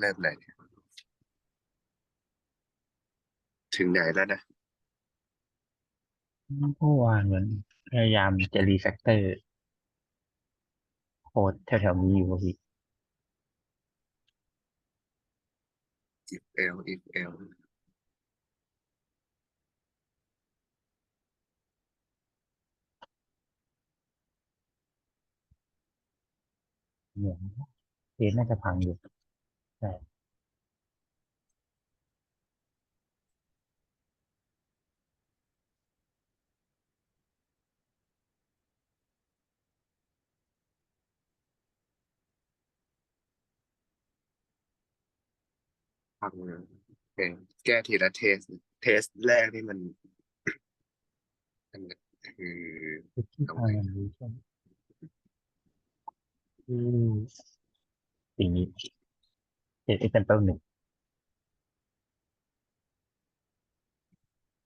เริ่มเลยเนี่ยถึงไหนแล้วนะเมื่อวานเหมือนพยายามจะรีแฟกเตอร์โค้ดแถวๆนี้อยู่อะพี่ if l if l เหมือนเทสน่าจะพังอยู่ใช่ฟังนะโอเคแก้ทีละเทส เทสแรกนี่มันมันคือที่พังอย่างนี้ใช่ไหม ที่สิ่งนี้เทส example หนึ่ง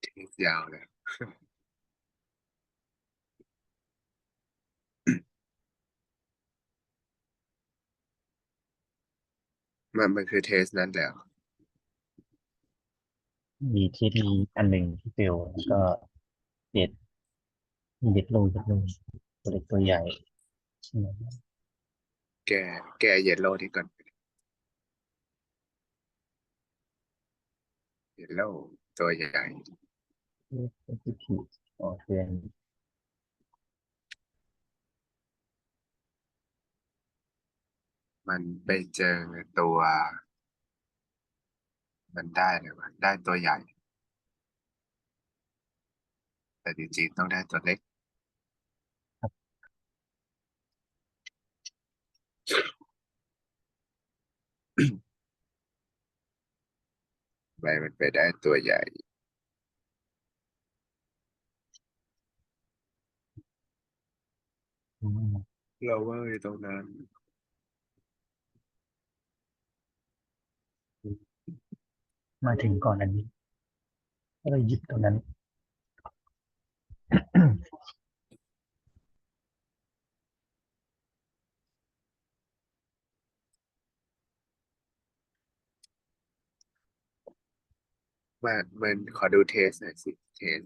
เทสยาวเลยมันมันคือเทสนั้นแล้ว มีเทสมีอันหนึ่งที่เฟลแล้วก็เทสมีเด็กลงเด็กลงตัวเล็กตัวใหญ่ใช่ไหม แก้แก้เยลโล่ที่ก่อนเยลโล่ตัวใหญ่เทสเซนซิทีฟอ๋อเรียนมันไปเจอตัว มันได้เลยวะได้ตัวใหญ่ แต่จริงๆต้องได้ตัวเล็ก ไปมันไปได้ตัวใหญ่ อืมเราว่าอยู่ตรงนั้น มาถึงก่อนอันนี้ก็เลยหยิบตรงนั้น มามันขอดูเทสหน่อยสิเทส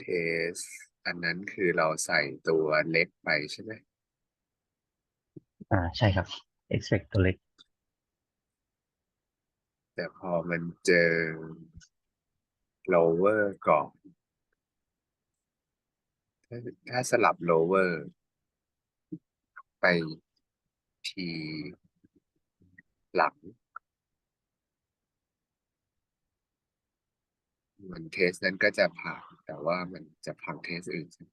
เทส อันนั้นคือเราใส่ตัวเล็กไปใช่ไหมอ่าใช่ครับ expect ตัวเล็ก แต่พอมันเจอ lower ก่อนถ้าถ้าสลับ lower ไปทีหลัง มันเทสนั้นก็จะผ่านแต่ว่ามันจะพังเทสอื่นใช่ไหม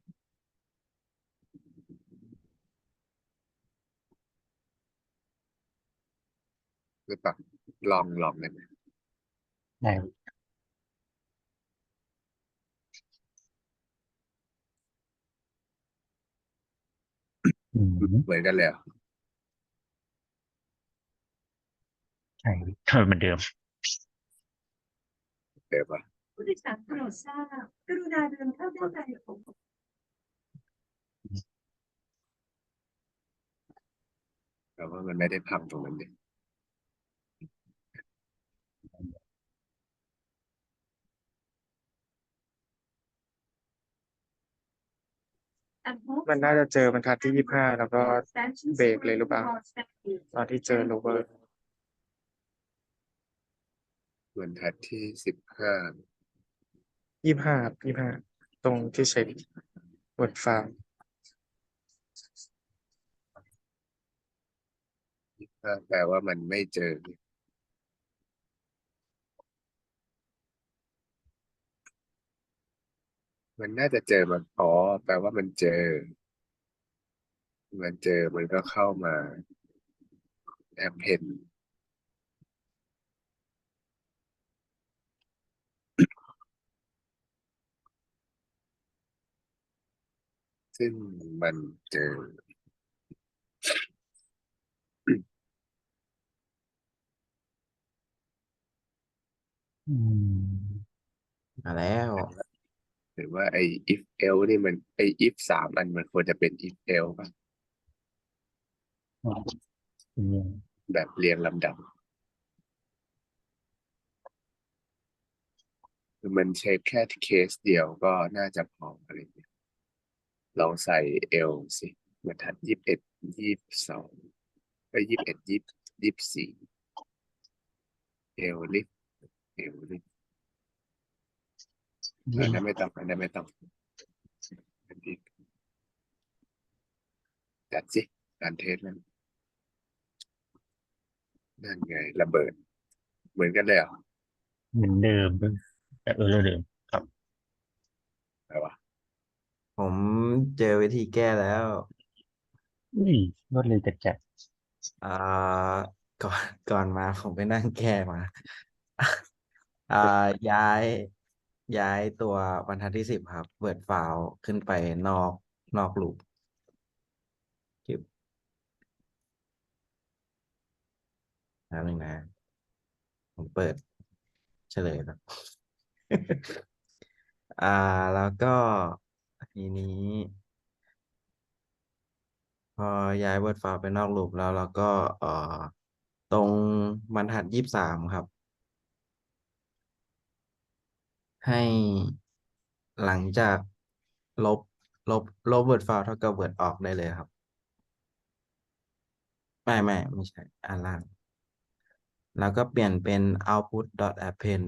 หรือเปล่าลองลองได้ไหมได้ครับอืมเหมือนกันเลยเหรอใช่ทำไมเหมือนเดิมเดี๋ยวปะ ผู้โดยสารโปรดทราบกรุณาเดินเข้าด้านในของแต่ว่ามันไม่ได้พังตรงนั้นดิมันน่าจะเจอบรรทัดที่ยี่ห้าแล้วก็เบรกเลยหรือเปล่าตอนที่เจอโลเวอร์บรรทัดที่สิบห้า ยี่ห้ายี่ห้าตรงที่ใช้บทฟาร์มแปลว่ามันไม่เจอ มันน่าจะเจอมันอ๋อแปลว่ามันเจอ มันเจอมันก็เข้ามาแอปเพน ซึ่งมันเจออืมมาแล้ว หรือว่าไอ้ if else นี่มันไอ้ if สามอันมันควรจะเป็น if else ป่ะอ๋อเป็นยังแบบเรียงลำดับคือมันเช็คแค่เคสเดียวก็น่าจะพออะไรอย่างเงี้ย ลองใส่เอลสิบรรทัดยี่สิบเอ็ดยี่สิบสองไปยี่สิบเอ็ดยี่ยี่สิบสี่เอลลิฟเอลลิฟอันนั้นไม่ต้องอันนั้นไม่ต้องอันนี้จัดสิการเทสนั้นนั่นไงระเบิด เหมือนกันเลยเหรอเหมือนเดิมแต่เออเดิมครับอะไรวะ ผมเจอวิธีแก้แล้ว อุ้ยรวดเร็วจัดจัดอ่า ก่อนก่อนมาผมไปนั่งแก้มา อ่า ย้าย ย้ายตัวบรรทัดที่สิบครับ เปิดไฟล์ขึ้นไปนอกนอกลูปจึบแล้วนึงนะ ผมเปิดเฉลยแล้วอ่า แล้วก็ ทีนี้ พอย้าย Word file ไปนอกลูปแล้วเราก็เอ่อตรงบรรทัดยี่สิบสามครับ ให้หลังจากลบลบลบ Word file เท่ากับ Word ออกได้เลยครับ ไม่ไม่ไม่ใช่อันล่าง แล้วก็เปลี่ยนเป็น output dot append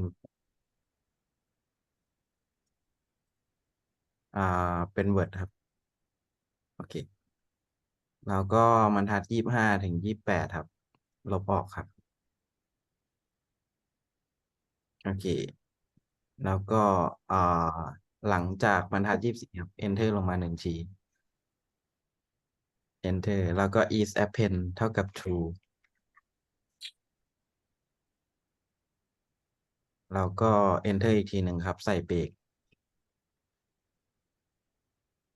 อ่าเป็น Word ครับ โอเค แล้วก็บรรทัดยี่สิบห้าถึงยี่สิบแปดครับ ลบออกครับ โอเค แล้วก็อ่าหลังจากบรรทัดยี่สิบสี่ครับ enter ลงมาหนึ่งที enter แล้วก็ is append เท่ากับ true แล้วก็ enter อีกทีหนึ่งครับ ใส่เบรก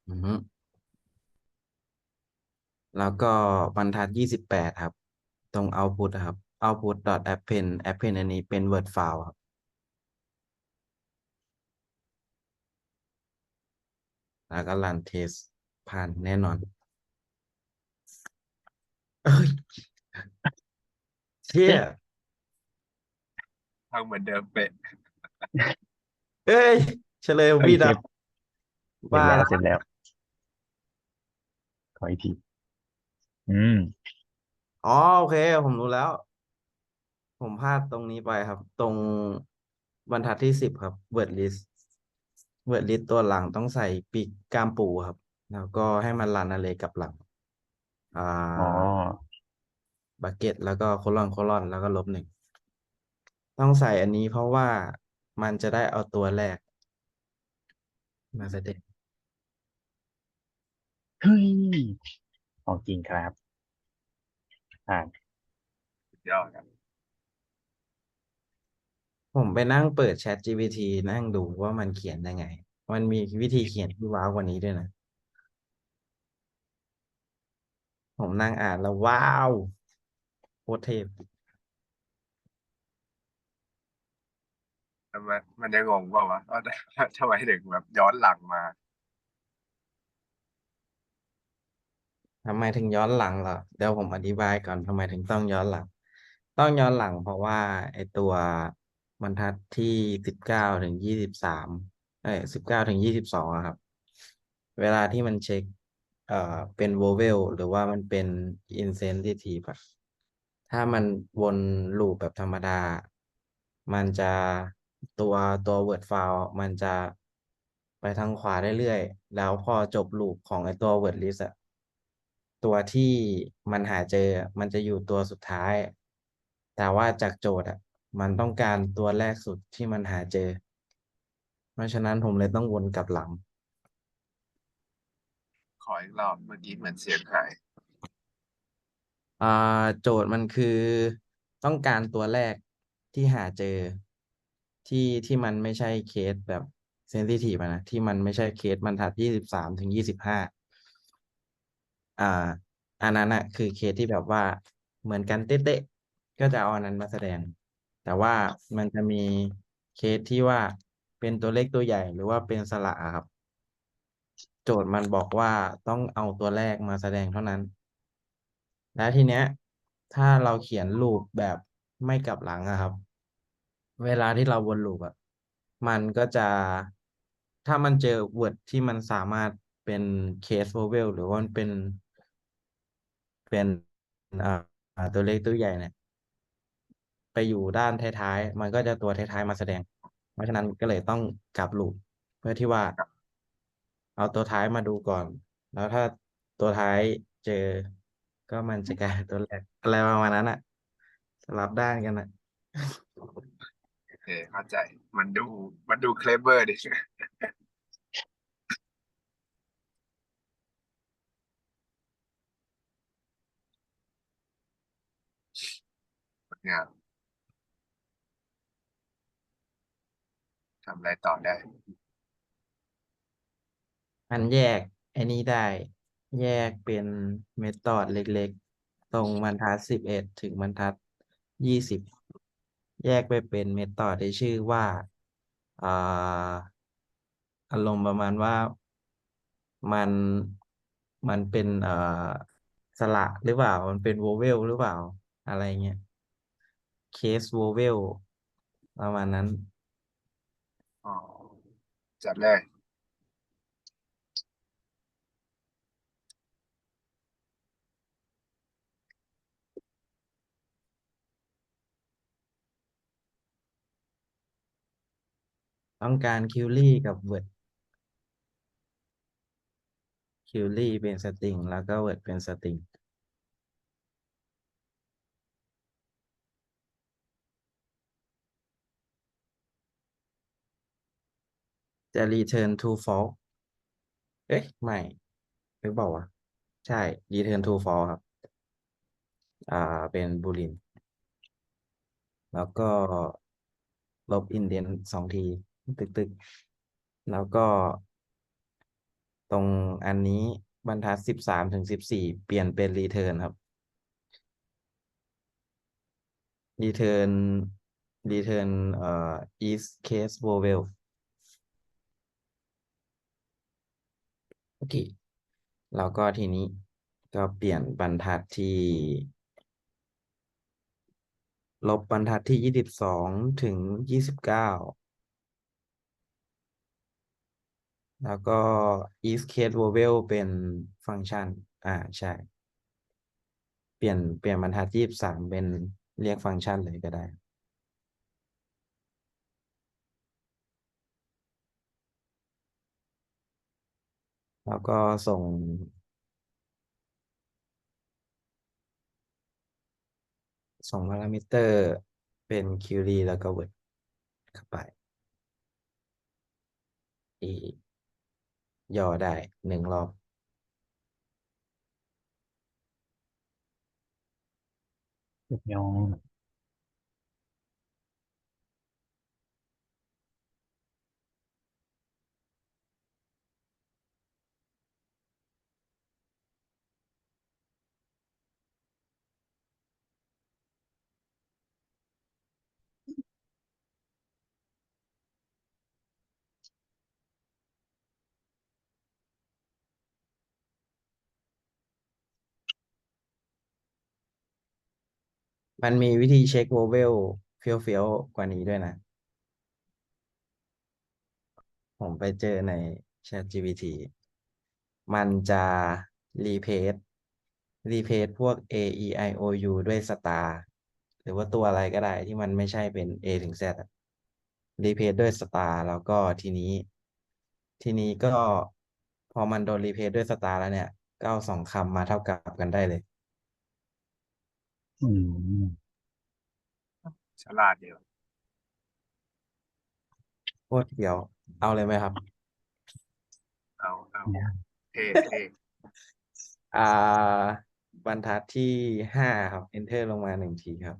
อือฮึแล้วก็บรรทัดยี่สิบแปดครับ ตรง output อะครับ output dot append append อันนี้เป็น word file ครับ แล้วก็ run test ผ่านแน่นอน เอ้ยเชี่ยทางเหมือนเดิมเป๊ะเอ้ยเฉลยผมเอ้ยผิดเสร็อะจเสร็จว่าแล้วแล้ว เสร็จแล้ว ขออีกที อืม อ๋อโอเค ผมรู้แล้ว ผมพลาดตรงนี้ไปครับ ตรงบรรทัดที่สิบครับ word list word list ตัวหลังต้องใส่ปีกกล้ามปูครับ แล้วก็ให้มันรันอะไรกับหลัง อ่อ๋อาบักเก็ตแล้วก็โคลอนโคลอนแล้วก็ลบหนึ่ง ต้องใส่อันนี้เพราะว่ามันจะได้เอาตัวแรกมาแสดง เฮ้ยของจริงครับอ่านสุดยอดครับผมไปนั่งเปิด Chat GPT นั่งดูว่ามันเขียนยังไง มันมีวิธีเขียนที่ว้าวกว่านี้ด้วยนะ ผมนั่งอ่านแล้วว้าวโคตรเทพทำไมมันยังงงเปล่าวะว่าทำไมถึงแบบย้อนหลังมา ทำไมถึงย้อนหลังเหรอเดี๋ยวผมอธิบายก่อนทำไมถึงต้องย้อนหลัง ต้องย้อนหลังเพราะว่าไอตัวบรรทัดที่สิบเก้าถึงยี่สิบสามเอ้ยสิบเก้าถึงยี่สิบสองครับ เวลาที่มันเช็คเอ่อเป็นโวเวลหรือว่ามันเป็น insensitive อะถ้ามันวนลูปแบบธรรมดา มันจะตัวตัว word file มันจะไปทางขวาเรื่อยๆแล้วพอจบลูปของไอตัว word list อะ ตัวที่มันหาเจอมันจะอยู่ตัวสุดท้าย แต่ว่าจากโจทย์อะมันต้องการตัวแรกสุดที่มันหาเจอ เพราะฉะนั้นผมเลยต้องวนกลับหลัง ขออีกรอบเมื่อกี้เหมือนเสียงหายอ่าโจทย์มันคือต้องการตัวแรกที่หาเจอ ที่ที่มันไม่ใช่เคสแบบเซนซิทีฟนะที่มันไม่ใช่เคสบรรทัดยี่สิบสามถึงยี่สิบห้า อ่าอันนั้นอะคือเคสที่แบบว่าเหมือนกันเต๊ะๆก็จะเอาอันนั้นมาแสดง แต่ว่ามันจะมีเคสที่ว่าเป็นตัวเลขตัวใหญ่หรือว่าเป็นสระครับ โจทย์มันบอกว่าต้องเอาตัวแรกมาแสดงเท่านั้น แล้วทีเนี้ย ถ้าเราเขียนลูปแบบไม่กลับหลังอะครับ เวลาที่เราวนลูปอะมันก็จะถ้ามันเจอ word ที่มันสามารถเป็น case vowel หรือว่ามันเป็น เป็นอ่าอ่าตัวเลขตัวใหญ่เนี่ย ไปอยู่ด้านท้ายๆ มันก็จะตัวท้ายๆมาแสดง เพราะฉะนั้นก็เลยต้องกลับลูปเพื่อที่ว่า เอาตัวท้ายมาดูก่อน แล้วถ้าตัวท้ายเจอ ก็มันจะกลายเป็นตัวแรกอะไรประมาณนั้นอะสลับด้านกันอะโอเคเข้าใจ มันดู มันดูเคลเวอร์ดิ งามทำอะไรต่อได้ มันแยกไอ้นี้ได้ แยกเป็นเมธอดเล็กๆ ตรงบรรทัดสิบเอ็ดถึงบรรทัดยี่สิบแยกไปเป็นเมธอดที่ชื่อว่าอ่าอารมณ์ประมาณว่ามันมันเป็นเอ่อสระหรือเปล่า มันเป็นโวเวลหรือเปล่าอะไรเงี้ย เคสโวเวลประมาณนั้น อ๋อจัดเลย ต้องการคิวลี่กับเวิร์ดคิวลี่เป็นสตริง แล้วก็เวิร์ดเป็นสตริง จะ return to false เอ๊ะ ไม่ หรือเปล่าวะ ใช่ return to false ครับ อ่า เป็น boolean แล้วก็ลบ indent สองที ตึกตึกแล้วก็ ตรงอันนี้บรรทัดสิบสามถึงสิบสี่เปลี่ยนเป็น return ครับ return return เอ่อ is case vowel โอเค แล้วก็ทีนี้ก็เปลี่ยนบรรทัดที่ ลบบรรทัดที่ยี่สิบสองถึงยี่สิบเก้าแล้วก็ is case vowel เป็นฟังก์ชัน อ่า ใช่ เปลี่ยนเปลี่ยนบรรทัดยี่สิบสามเป็นเรียกฟังก์ชันเลยก็ได้ แล้วก็ส่ง ส่งพารามิเตอร์เป็น query แล้วก็ word เข้าไปอีย่อได้หนึ่งรอบจุดยอง มันมีวิธีเช็ค vowel เฟี้ยวเฟี้ยวกว่านี้ด้วยนะ ผมไปเจอใน ChatGPT มันจะ replace replace พวก a e i o u ด้วย star หรือว่าตัวอะไรก็ได้ที่มันไม่ใช่เป็น a ถึง z อะ replace ด้วย star แล้วก็ทีนี้ ทีนี้ก็พอมันโดน replace ด้วย star แล้วเนี่ย ก็เอาสองคำมาเท่ากับกันได้เลย อืมฉลาดเดียวโคตรเดียว เอาเลยไหมครับ เอาเอาเนี่ยเท่เท่อ่า บรรทัดที่ห้าครับ enter ลงมาหนึ่งทีครับ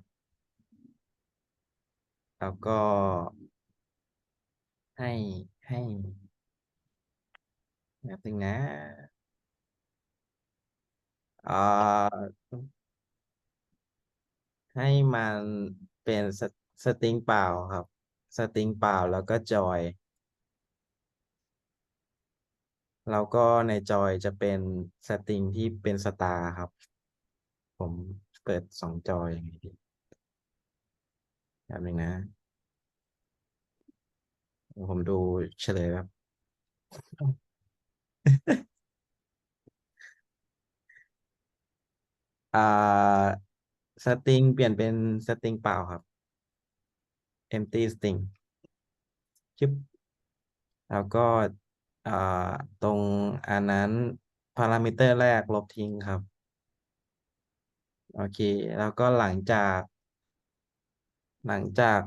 แล้วก็ ให้ให้แบบนึงนะอ่า ให้มันเป็นสสตริงเปล่าครับ สตริงเปล่าแล้วก็จอย แล้วก็ในจอยจะเป็นสตริงที่เป็นสตาร์ครับ ผมเปิดสองจอยยังไงดีแบบนึงนะ ผมดูเฉลยครับ อ่า สตริงเปลี่ยนเป็นสตริงเปล่าครับ empty string ชึบแล้วก็อ่าตรงอันนั้นพารามิเตอร์แรกลบทิ้งครับ โอเค แล้วก็หลังจาก หลังจาก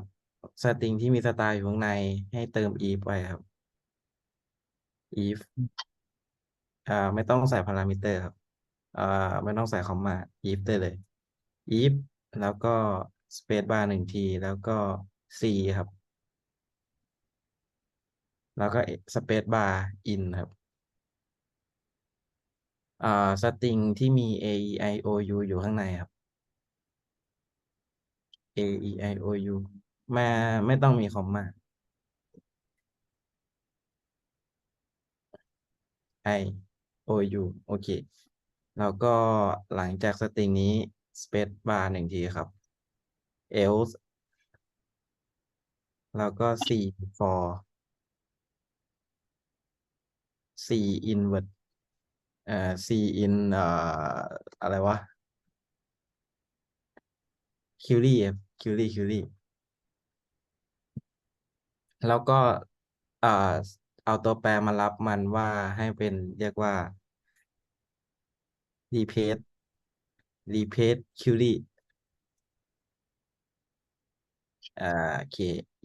สตริงที่มีสไตล์อยู่ข้างในให้เติม if ไปครับ if อ่าไม่ต้องใส่พารามิเตอร์ครับอ่าไม่ต้องใส่คอมมา if ได้เลย if แล้วก็ space bar หนึ่งที แล้วก็ c ครับ แล้วก็ space bar in ครับอ่าสตริงที่มี a e i o u อยู่ข้างในครับ a e i o u มาไม่ต้องมีคอมมา i o u โอเค แล้วก็หลังจากสตริงนี้ space bar หนึ่งทีครับ else แล้วก็ c for c invert เอ่อ c in เอ่ออะไรวะ query ครับ query query แล้วก็เอ่อเอาตัวแปรมารับมันว่าให้เป็นเรียกว่า replace รีเพสคิวรี่อ่าโอเค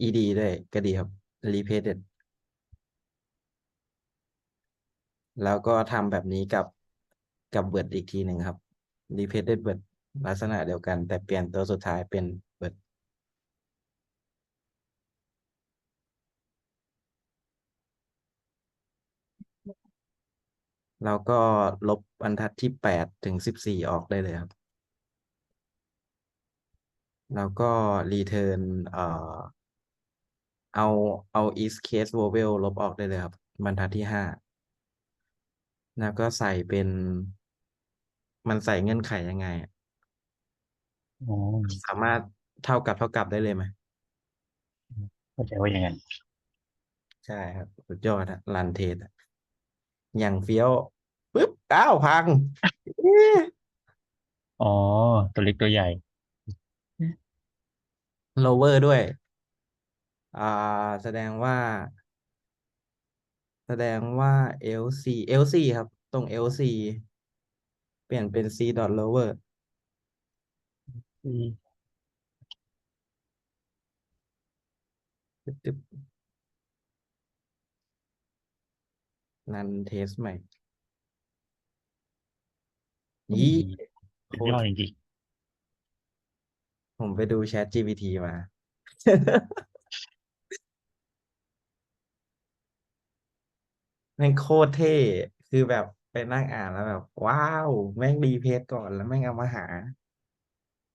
ed ด้วยก็ดีครับ replace แล้วก็ทำแบบนี้กับกับเบิร์ดอีกทีหนึ่งครับ repeated word ลักษณะเดียวกัน แต่เปลี่ยนตัวสุดท้ายเป็น word แล้วก็ลบบรรทัดที่แปดถึงสิบสี่ออกได้เลยครับ แล้วก็ return เอ่อเอาเอา is case vowel ลบออกได้เลยครับ บรรทัดที่ห้าแล้วก็ใส่เป็นมันใส่เงื่อนไขยังไงอะอ๋อสามารถเท่ากับเท่ากับได้เลยไหมเข้าใจว่าอย่างนั้น ใช่ครับ สุดยอดอะรันเทสอะ อย่างเฟี้ยวปึ๊บอ้าวพังเอ๊ะอ๋อ ตัวเล็กตัวใหญ่ lower ด้วย อ่า แสดงว่า แสดงว่า LC LC ครับ ตรง LC เปลี่ยนเป็น C dot lower อืม ตึ๊บ ตึ๊บรันเทสใหม่นี่สุดยอดจริงผมไปดู Chat GPT มา แม่งโคตรเท่ คือแบบไปนั่งอ่านแล้วแบบ ว้าว แม่งรีเพจก่อนแล้วแม่งเอามาหา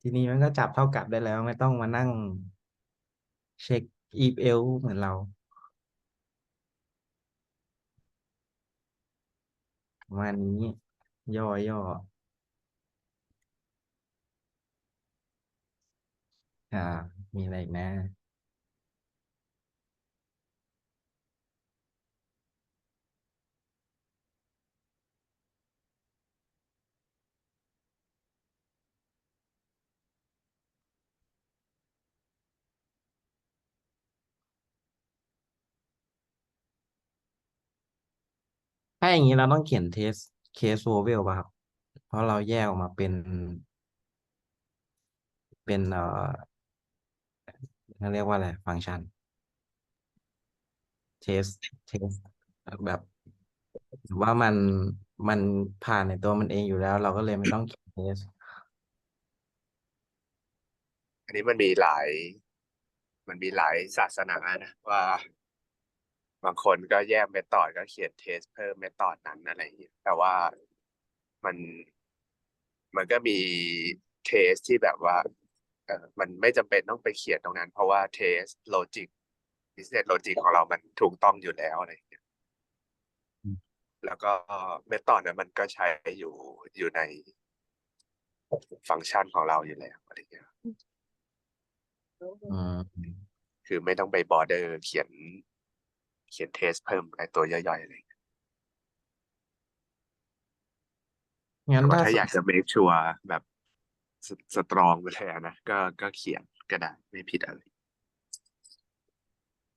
ทีนี้มันก็จับเท่ากับได้แล้ว ไม่ต้องมานั่ง เช็ค if else เหมือนเรา ประมาณนี้ ย่อย่ออ่า มีอะไรอีกนะ ถ้าอย่างนี้เราต้องเขียนเทสเคสโวเวลป่ะครับ เพราะเราแยกออกมาเป็น เป็นเอ่อเขาเรียกว่าอะไร ฟังก์ชันเทสเทสแบบว่ามันมันผ่านในตัวมันเองอยู่แล้ว เราก็เลยไม่ต้องเขียนเทสอันนี้มันมีหลาย มันมีหลายศาสนานะว่า บางคนก็แยกเมธอดก็เขียนเทสเพิ่มเมธอดนั้นอะไรอย่างเงี้ยแต่ว่ามันมันก็มีเทสที่แบบว่าเออมันไม่จำเป็นต้องไปเขียนตรงนั้น เพราะว่าเทสโลจิก business logic ของเรามันถูกต้องอยู่แล้วอะไรอย่างเงี้ยแล้วก็เมธอดเนี่ยมันก็ใช้อยู่อยู่ในฟังก์ชันของเราอยู่แล้วอะไรเงี้ยอืมคือไม่ต้องไปบอร์เดอร์เขียน เขียนเทสเพิ่มไอตัวย่อยๆอะไรเงี้ยงั้นแต่ว่าถ้าถ้าอยากจะ make sure แบบสตรองไปเลยอะนะก็ก็เขียนก็ได้ไม่ผิดอะไร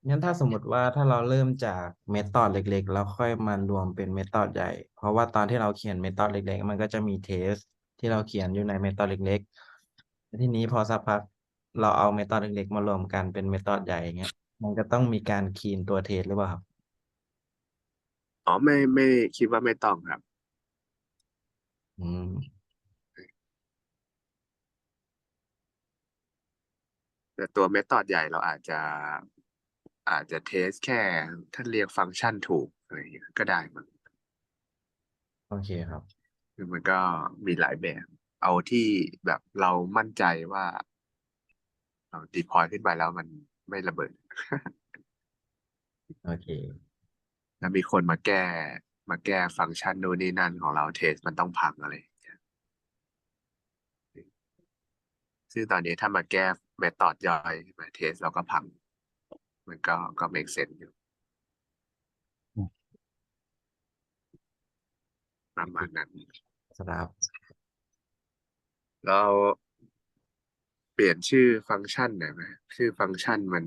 งั้นถ้าสมมติว่าถ้าเราเริ่มจากเมธอดเล็กๆ แล้วค่อยมารวมเป็นเมธอดใหญ่ เพราะว่าตอนที่เราเขียนเมธอดเล็ก ๆ มันก็จะมีเทสที่เราเขียนอยู่ในเมธอดเล็กๆแล้วทีนี้พอสักพักเราเอาเมธอดเล็กๆ มารวมกันเป็นเมธอดใหญ่อย่างเงี้ย มันก็ต้องมีการคีนตัวเทสหรือเปล่าครับ อ๋อไม่ไม่คิดว่าไม่ต้องครับ อืม แต่ตัวเมธอดใหญ่เราอาจจะอาจจะเทสแค่ ถ้าเรียกฟังก์ชันถูกอะไรอย่างเงี้ยก็ได้มั้งโอเคครับ คือมันก็มีหลายแบบ เอาที่แบบเรามั่นใจว่า เราดีพอยขึ้นไปแล้วมัน ไม่ระเบิด โอเค แล้วมีคนมาแก้ มาแก้ฟังก์ชันโน่นนี่นั่นของเราเทสมันต้องพังอะไรอย่างเงี้ยซึ่งตอนนี้ถ้ามาแก้เมธอดย่อยมาเทสเราก็พัง มันก็ก็ make sense อยู่อืมประมาณนั้นครับเราเปลี่ยนชื่อฟังก์ชันหน่อยไหมชื่อฟังก์ชันมัน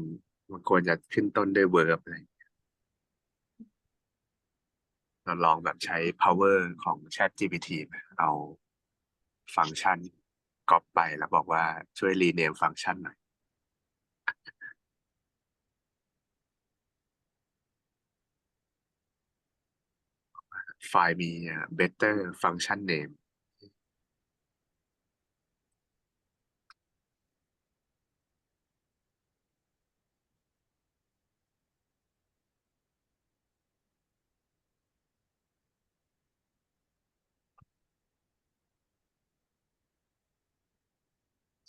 มันควรจะขึ้นต้นด้วย verb อะไรเราลองแบบใช้ power ของ Chat GPT เอาฟังก์ชันก๊อปไปแล้วบอกว่าช่วย rename ฟังก์ชันหน่อย ไฟล์มี better function name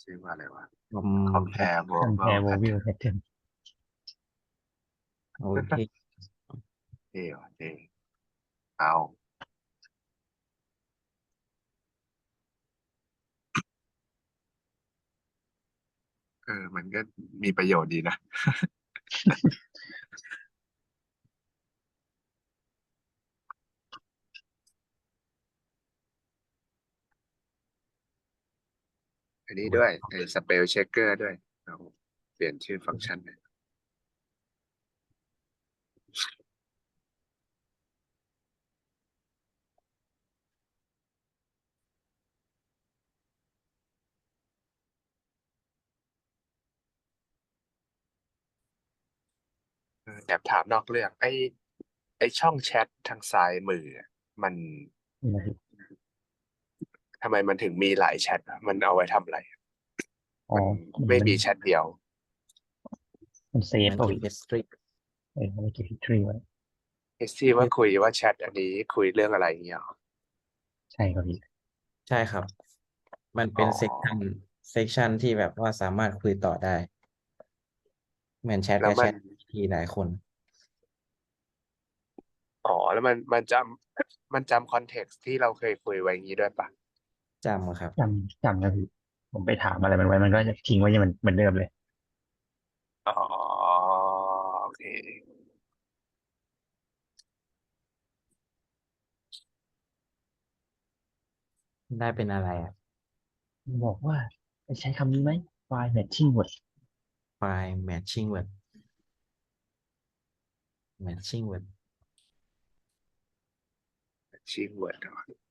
ชื่อว่าอะไรวะผม compare คันแพร์ verbal โววิวแพทเทิร์นโอเค เท่ว่ะเท่เอาเออมันก็มีประโยชน์ดีนะ อันนี้ด้วยไอ้ spell checker ด้วยเราเปลี่ยนชื่อฟังก์ชันหน่อยเออแอบถามนอกเรื่อง ไอ้ ไอ้ช่องแชททางซ้ายมืออะมันนี่นะพี่ ทำไมมันถึงมีหลายแชทอะมันเอาไว้ทำอะไรอ๋อมันไม่มีแชทเดียว มันเซฟมันเอาเก็อีบก history เออมันเก็บฮิสตรีไว้เอสซี่ว่าคุยว่าแชทอันนี้คุยเรื่องอะไรอย่างเงี้ยหรอใช่ครับพี่ใช่ครับ มันเป็นอ๋อเซ c ชันเซ c ชันที่แบบว่าสามารถคุยต่อได้ เหมือนแชทแล้กัวบมัแชนททีหลายคนอ๋อแล้วมันมันจำมันจำคอนเท็กซ์ที่เราเคยคุยไว้อย่างนี้ด้วยปะ จำครับ จำจำครับพี่ผมไปถามอะไรมันไว้มันก็จะทิ้งไว้อย่างมันเหมือนเดิมเลย อ๋อโอเค ได้เป็นอะไรอะบอกว่าไปใช้คำนี้ไหมไฟล์แมทชิ่งหมดไฟล์ matching word matching word ชิงเวิร์ดใช่ไ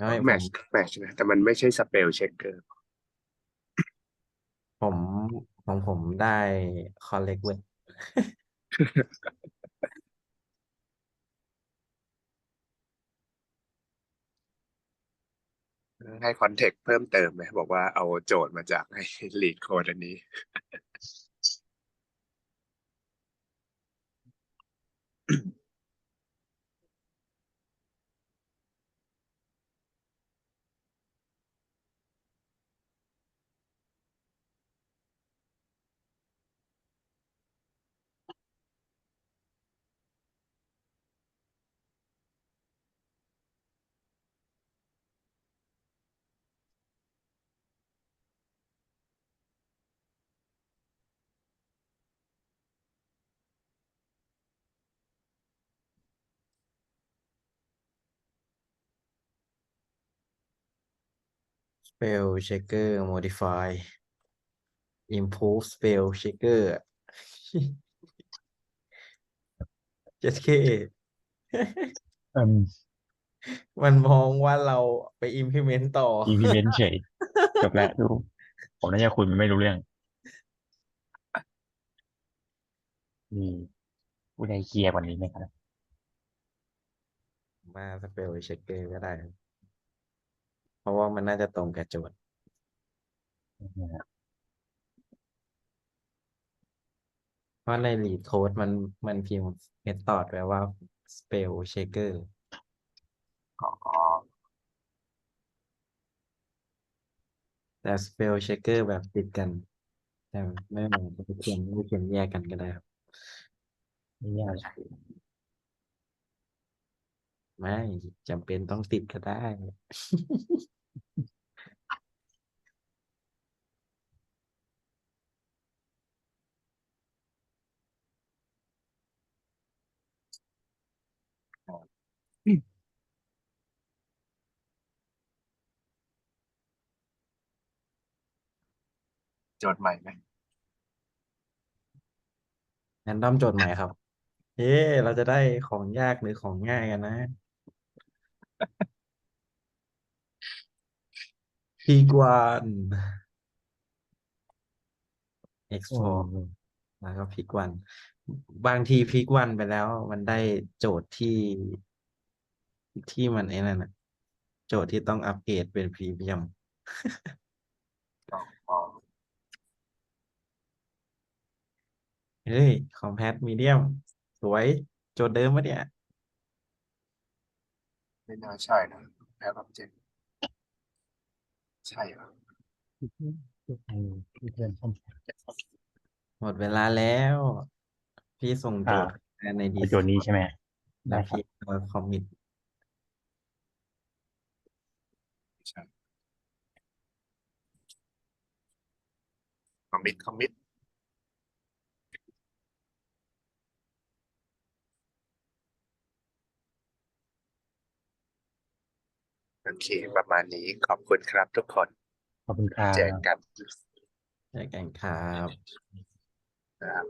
ม่ผมแมชแมชนะแต่มันไม่ใช่สเปลเช็คเกอร์ผมของผมได้ collect word ให้คอนเท็กซ์เพิ่มเติมไหมบอกว่าเอาโจทย์มาจากให้ลีดโค้ดอันนี้ spell checker modify improve spell checker เจ็ดเคอืม มันมองว่าเราไป implement ต่อ อีเวนต์เฉยจบแล้วดูผมน่าจะคุยมันไม่รู้เรื่องมีผู้ใดเคลียร์กว่านี้ไหมครับ มา spell checker ก็ได้ครับเพ ราะว่ามันน่าจะตรงกับโจทย์เพราะใน lead code มันมันพิมพ์ method ไว้ว่า spell checker อ๋อแต่ spell checker แบบติดกัน แต่ไม่เหมือนกับเขียนไม่เขียนแยกกันก็ได้ครับไม่ยากไม่จำเป็นต้องติดก็ได้ โจทย์ใหม่ไหมแรนดอมโจทย์ใหม่ครับเฮ้เราจะได้ของยากหรือของง่ายกันนะ พีกวัน x โอ้ four แล้วก็พีกวัน บางทีพีกวันไปแล้ว มันได้โจทย์ที่ ที่มันไอ้นั่นนะโจทย์ที่ต้องอัปเกรดเป็นพรีเมียม อ๋อ เฮ้ย คอมแพตมีเดียม สวย โจทย์เดิมปะเนี่ย ไม่น่าใช่นะแพ้แบบเจนใช่เหรอเพื่อนผมหมดเวลาแล้ว พี่ส่งโจทย์ในดีโจทย์นี้ใช่ไหมแล้ได้วครับพี่ก็คอมมิตไม่ใช่คอมมิตคอมมิต โอเค ประมาณนี้ขอบคุณครับทุกคน ขอบคุณครับเจอกันเจอกันครับนะครับ